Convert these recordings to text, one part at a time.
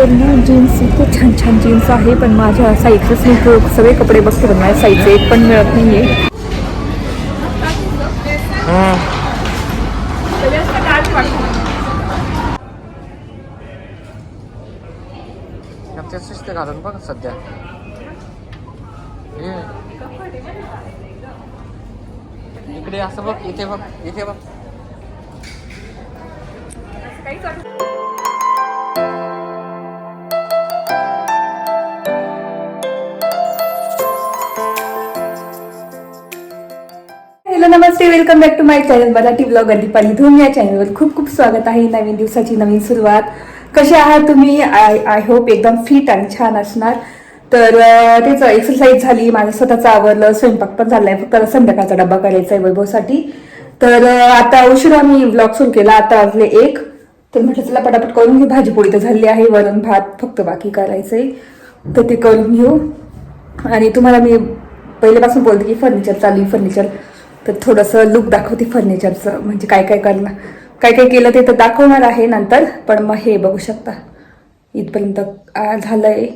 तर जीन्स इतके छान छान जीन्स आहे पण माझ्या साईजच मी सगळे कपडे बघते पण माझ्या साईजचे एक पण मिळत नाही आहे त्याच घालून बघ सध्या इकडे असं बघ इथे बघ इथे बघ welcome back to my channel Marathi blog Deepali Dhoom. या चॅनलवर खूप खूप स्वागत आहे. नवीन दिवसाची नवीन सुरुवात. कसे आहात तुम्ही? आय आय होप एकदम फिट आणि छान असणार. तर तेच एक्सरसाइज झाली. माझं स्वतःचं आवरलं. स्वयंपाक पण झालाय. फक्त संध्याकाळचा डबा करायचा आहे वैभवसाठी. तर आता उशिरा मी ब्लॉग सुरू केला. आता वाजले एक. तर म्हटलं चला पटापट करून घेऊ. भाजीपोळी तर झाली आहे. वरण भात फक्त बाकी करायचंय. तर ते करून घेऊ. आणि तुम्हाला मी पहिल्यापासून बोलते की फर्निचर चालू आहे. फर्निचर तर थोडंसं लुक दाखवते फर्निचरचं म्हणजे काय काय करणार काय काय केलं ते तर दाखवणार आहे नंतर पण मग हे बघू शकता. इथपर्यंत झालं आहे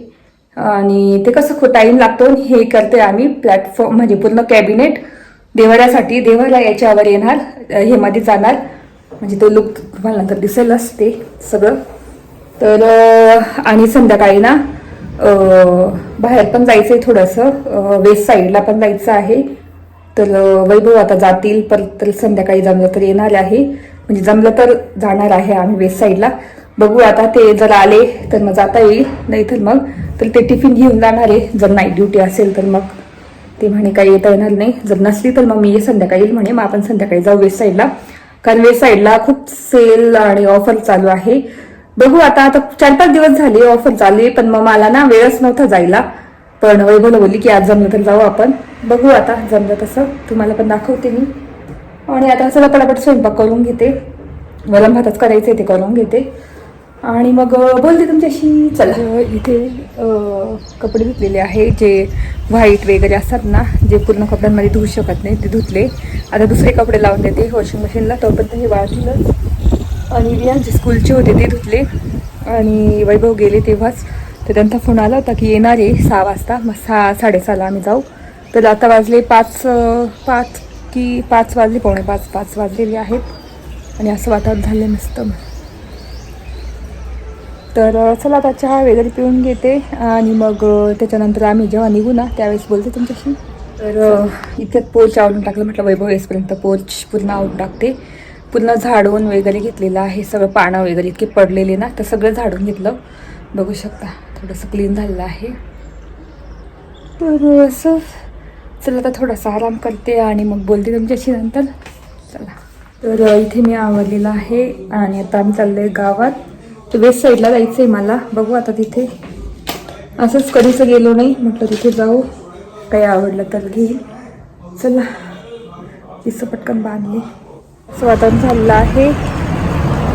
आणि ते कसं टाईम लागतो आणि हे करते आम्ही प्लॅटफॉर्म म्हणजे पूर्ण कॅबिनेट देवाऱ्यासाठी. देवाला याच्यावर येणार हे मध्ये जाणार. म्हणजे तो लुक तुम्हाला नंतर दिसेलच ते सगळं. तर आणि संध्याकाळी ना बाहेर पण जायचं आहे थोडंसं वेस्ट साईडला पण जायचं आहे. तर वैभव आता जातील परत तर संध्याकाळी जमलं तर येणार आहे. म्हणजे जमलं तर जाणार आहे आम्ही वेस्ट साईडला बघू आता ते जर आले तर मग जाता येईल. नाही तर मग तर ते टिफिन घेऊन जाणार आहे. जर नाईट ड्युटी असेल तर मग. ते म्हणे काही येता येणार नाही. जर नसली तर मग मी संध्याकाळी येईल म्हणे. मग आपण संध्याकाळी जाऊ वेस्ट साईडला कारण वेस्ट साईडला खूप सेल आणि ऑफर चालू आहे. बघू आता आता चार पाच दिवस झाले ऑफर चालू आहे. पण मग मला ना वेळच नव्हता जायला. पण वैभवला बोलली की आज जमलं तर जाऊ आपण. बघू आता जमलं तसं. तुम्हाला पण दाखवते मी. आणि आता चला पटापट स्वयंपाक करून घेते. मला भातच करायचे ते करून घेते. आणि मग बोलते तुमच्याशी. चला. इथे कपडे धुतलेले आहे जे व्हाईट वगैरे असतात ना जे पूर्ण कपड्यांमध्ये धुवू शकत नाही ते धुतले. आता दुसरे कपडे लावून देते. वॉशिंग मशीनला. तोपर्यंत हे वाळतीलच. आणि रिया जे स्कूलचे होते ते धुतले. आणि वैभव गेले तेव्हाच. तर त्यांचा फोन आला होता की येणार आहे सहा वाजता. मग सहा साडेसहाला आम्ही जाऊ. तर आता वाजले पाच पाच की पाच वाजले पावणे पाच पाच वाजलेले आहेत. आणि असं वातावरण झालं मस्त. तर चला आता चहा वगैरे पिऊन घेते. आणि मग त्याच्यानंतर आम्ही जेव्हा निघू ना त्यावेळेस बोलते तुमच्याशी. तर इथे पोर्च आवडून टाकलं. म्हटलं वैभव येसपर्यंत पोर्च पूर्ण आवडून टाकते. पूर्ण झाडून वगैरे घेतलेलं आहे. सगळं पानं वगैरे इतके पडलेले ना तर सगळं झाडून घेतलं. बघू शकता. थोडंसं क्लीन झालेलं आहे. तर असं चला आता थोडासा आराम करते आणि मग बोलते तुमच्याशी नंतर. चला. तर इथे मी आवडलेलं आहे आणि आता आम्ही चाललो आहे गावात. तर वेस्ट साईडला जायचं आहे मला. बघू आता तिथे. असंच कधीच गेलो नाही. म्हटलं तिथे जाऊ. काही आवडलं तर घेईल चला. तिचं पटकन बांधले. असं झालेलं आहे.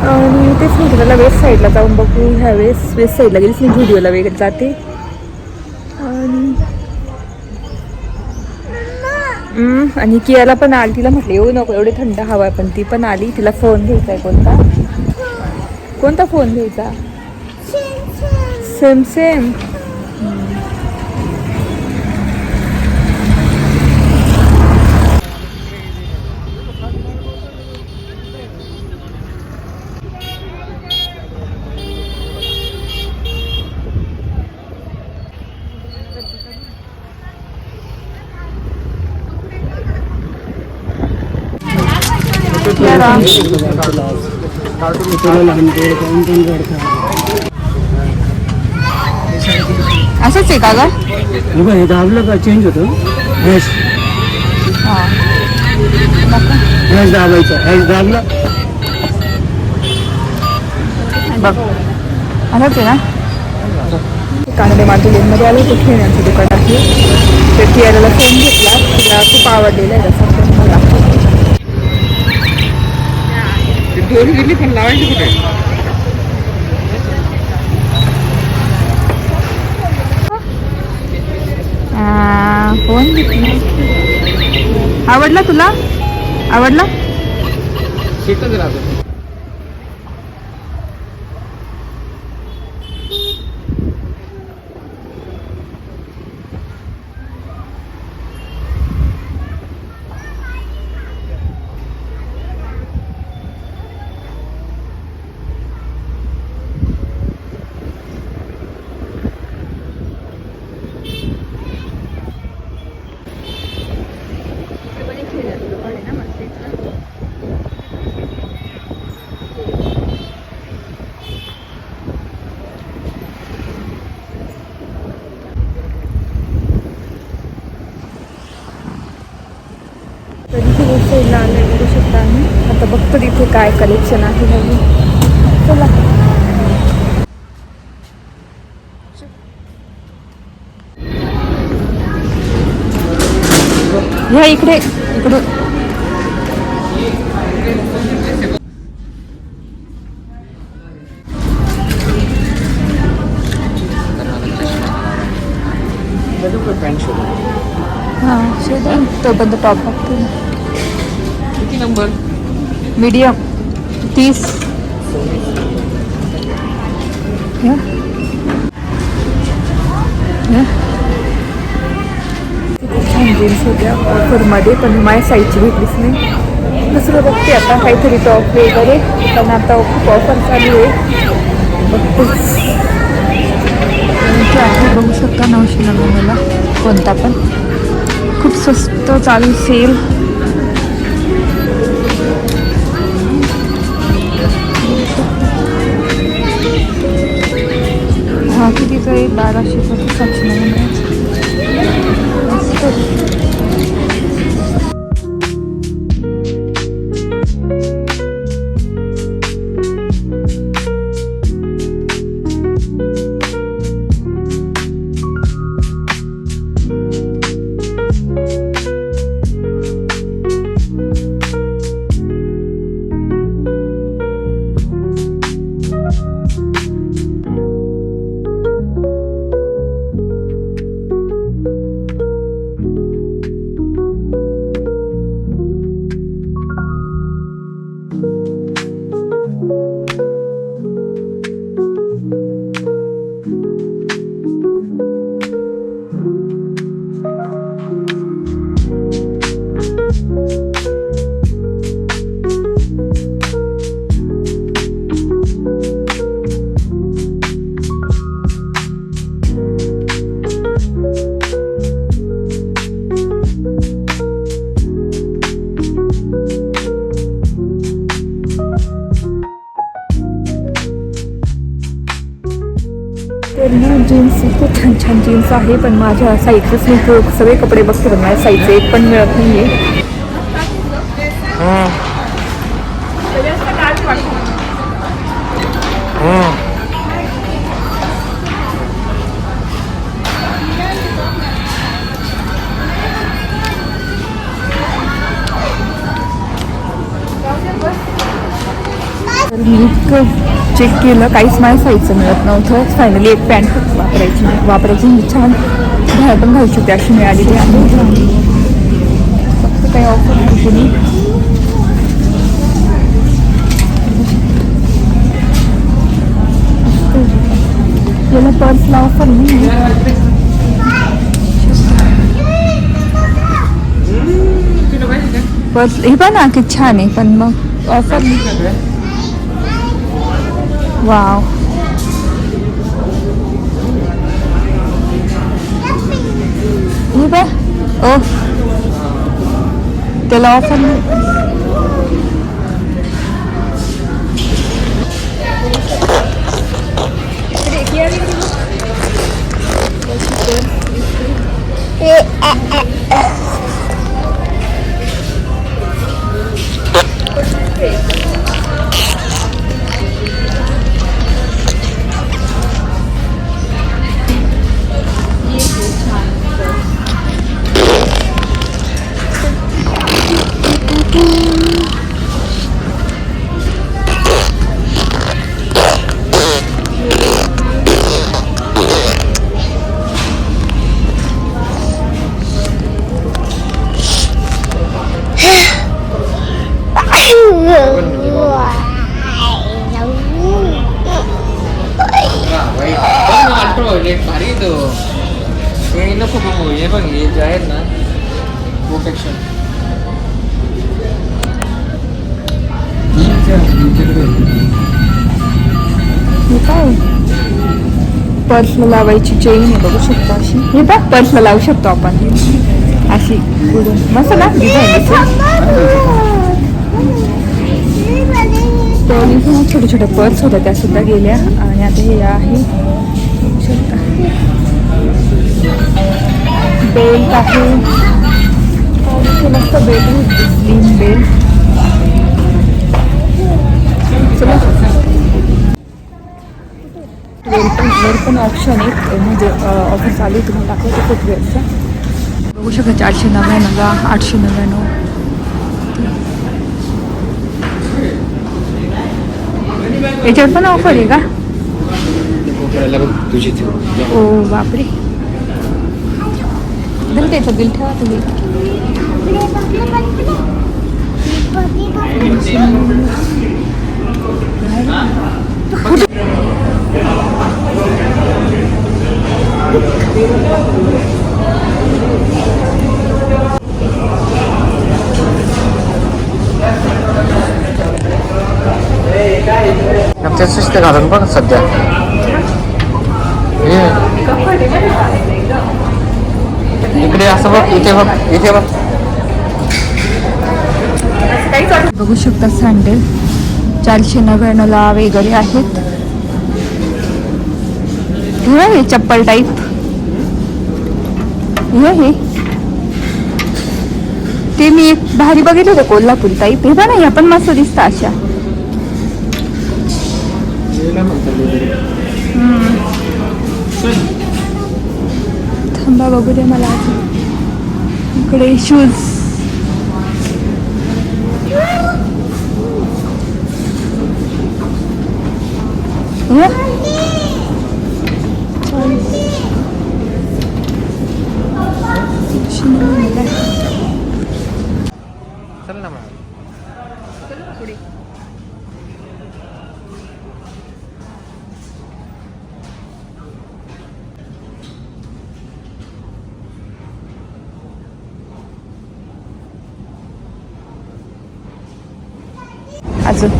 आणि तेच मी त्याला वेस्ट साईडला जाऊन बघू ह्या वेळेस वेस्ट साईडला गेलीच मी व्हिडिओला वगैरे जाते. आणि आणि कियाला पण आली तिला म्हटलं येऊ नको एवढी थंड हवा आहे, पण ती पण आली तिला फोन घ्यायचा आहे कोणता? कोणता फोन घ्यायचा? सेम सेम असंच आहे का ग? हे दाबलं का चेंज होतं? Hash hash दाबायचं. हॅश दाबलं. बघ. असंच आहे ना? कानडे मार्केट लेनमध्ये आलो ते खेळण्याचं दुकान आहे. तर कियाराला फोन घेतला. तिला खूप आवडलेला आहे तसा दोन गेली पण लावायची कुठे? फोन आवडला तुला? आवडला? सीटच राहतो. बघतो तिथे काय कलेक्शन आहे नवीन चला. ह्या इकडे इकडे. शोध. तो बंद टॉप किती नंबर मीडियम तीस. हं? हं? छान जीन्स होत्या ऑफरमध्ये पण माझ्या साईजची भेटलीच नाही. दुसरं बघते आता काहीतरी टॉप वगैरे पण आता खूप ऑफर चालू आहे. बघतेच. बघू शकता नऊशे नव्याण्णवला कोणता पण. खूप स्वस्त चालू सेल 是的。आहे पण माझ्या साईजच मी सगळे कपडे बघते पण माझ्या साईजचं एक पण मिळत नाही आहे मी इतकं चेक केलं काहीच माझ्या साईजचं मिळत नव्हतं. फायनली एक पॅन्ट वापरायची वापरायची मी छान. बाहेर पण घालू शकते अशी मिळालेली आहे. फक्त काही ऑफर नाही केली याला पर्सला ऑफर नाही पर्स हे पण ना की छान आहे पण मग ऑफर वाव हे बघ ओ त्याला बघू हे बघ हे जे आहेत ना प्रोटेक्शन काय पर्सला लावायची चेन आहे बघू शकतो अशी हे बघ पर्सला लावू शकतो आपण अशी मस्त ना डिझाईन छोट्या छोट्या पर्स होत्या त्या सुद्धा गेल्या आणि आता हे आहे बेल्ट आहे. मस्त बेल्ट होती स्लिम बेल्ट. पण ऑप्शन आहे म्हणजे ऑफर चालू आहे तुम्हाला दाखवते फुटवेअरचा बघू शकता चारशे नव्याण्णवला आठशे नव्याण्णव. याच्यावर पण ऑफर आहे का? तुझी हो बापरे बरं त्याचं बिल ठेवा तुम्ही ते सुस्त घालून बघ सध्या हे, इकडे असं बघ इथे बघ इथे बघ. बघू शकता सँडल. चारशे नव्याण्णवला वगैरे आहेत. हे चप्पल टाईप हे हे. ते मी एक भारी बघितलं होतं कोल्हापूर टाईप हे बघा या पण मस्त दिसतं अशा. थांबा बघू दे मला अजून इकडे शूज चल ना मग अजून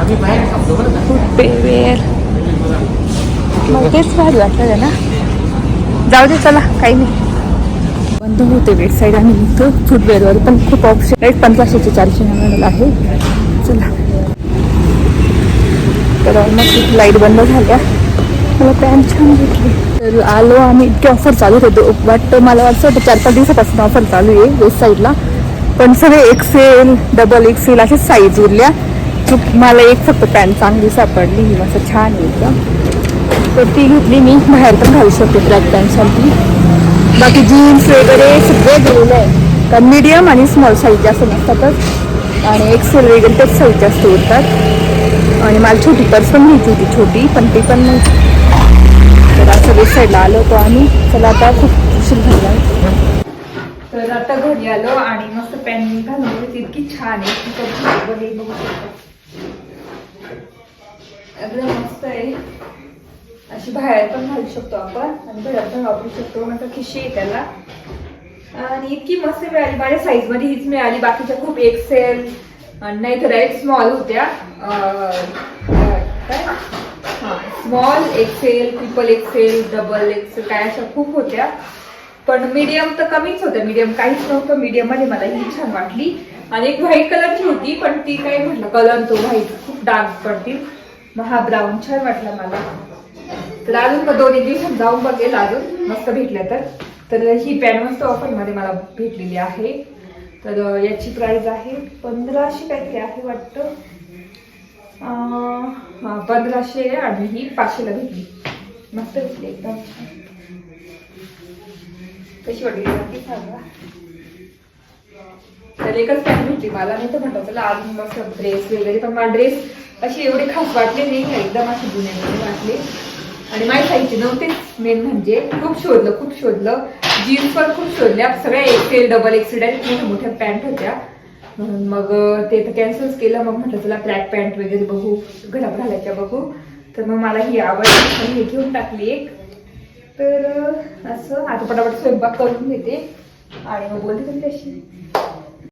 आम्ही बाहेर थांबलो बरं का फुटवेअर मग तेच भारी वाटलं ना. जाऊ दे चला काही नाही. बंद होते वेबसाईट आणि इथं फुटवेअरवर पण खूप ऑप्शन आहेत पंधराशेचे चारशे नव्याला आहे. चला. तर ऑलमोस्ट लाइट बंद झाल्या. मला पॅन्ट छान भेटली तर आलो आम्ही इतके ऑफर चालू होते. वाटतं मला असं वाटतं चार पाच दिवसापासून ऑफर चालू आहे वेबसाईटला पण सगळे एक्सेल डबल एक्सेल असे साईज उरल्या. मला एक फक्त पॅन्ट चांगली सापडली. ही मस्त छान येतं एकदम. तर ती घेतली मी. बाहेर पण घालू शकते ट्रॅक पॅन्टसाठी बाकी जीन्स वगैरे सगळे दिलेलं आहे. कारण मीडियम आणि स्मॉल साईज जास्त नसतातच. आणि एक्सेल वगैरे तेच साईज जास्त उरतात. आणि मला छोटी पर्स पण घ्यायची होती छोटी पण ती पण नाही. तर असं वेबसाईटला आलो होतो आम्ही. चला आता खूप उशीर झाला. तर आता घरी आलो आणि मस्त पॅन घालून होती इतकी छान आहे. ती बघू शकतो. एकदम मस्त आहे. अशी बाहेर पण घालू शकतो आपण आणि घरात पण वापरू शकतो. म्हणजे खिशी आहे त्याला. आणि इतकी मस्त मिळाली. माझ्या साईजमध्ये हीच मिळाली. बाकीच्या खूप एक्सेल नाही तर एक स्मॉल होत्या. काय? हां small XL triple XL double XL काय अशा खूप होत्या. पण मीडियम तर कमीच होत्या. मीडियम काहीच नव्हतं. मीडियममध्ये मला ही छान वाटली. आणि एक व्हाईट कलरची होती पण ती काय म्हटलं? कलर तो व्हाईट खूप डार्क पडतील. मग हा ब्राऊन छान वाटला मला. तर अजून मग दोन्ही दिवसात जाऊन बघेल अजून. मस्त भेटल्या तर. तर ही पॅन मस्त ऑफरमध्ये मला भेटलेली आहे. तर याची प्राईज आहे पंधराशे काहीतरी आहे वाटतं. पंधराशे आणि ही पाचशेला भेटली. मस्त भेटली एकदम कशी वाटली? नक्की सांगा. तर एकच पॅन भेटली मला. नाही तर म्हटलं चला अजून मस्त ड्रेस वगैरे. पण मला ड्रेस अशी एवढी खास वाटले नाही. एकदम अशी जुने जुने वाटले. आणि माझ्या साईजचे नव्हतेच मेन म्हणजे खूप शोधलं खूप शोधलं. जीन्स पण खूप शोधल्या. सगळ्या एक्सेल डबल एक्सेल मोठ्या मोठ्या पॅन्ट होत्या. म्हणून मग ते तर कॅन्सलच केलं. मग म्हटलं तुला ट्रॅक पॅन्ट वगैरे बघू. घरात घालायच्या बघू. तर मग मला ही आवडली हे घेऊन टाकली एक. तर असं. आता पटापट स्वयंपाक करून घेते. आणि मग बोलते तुमच्याशी.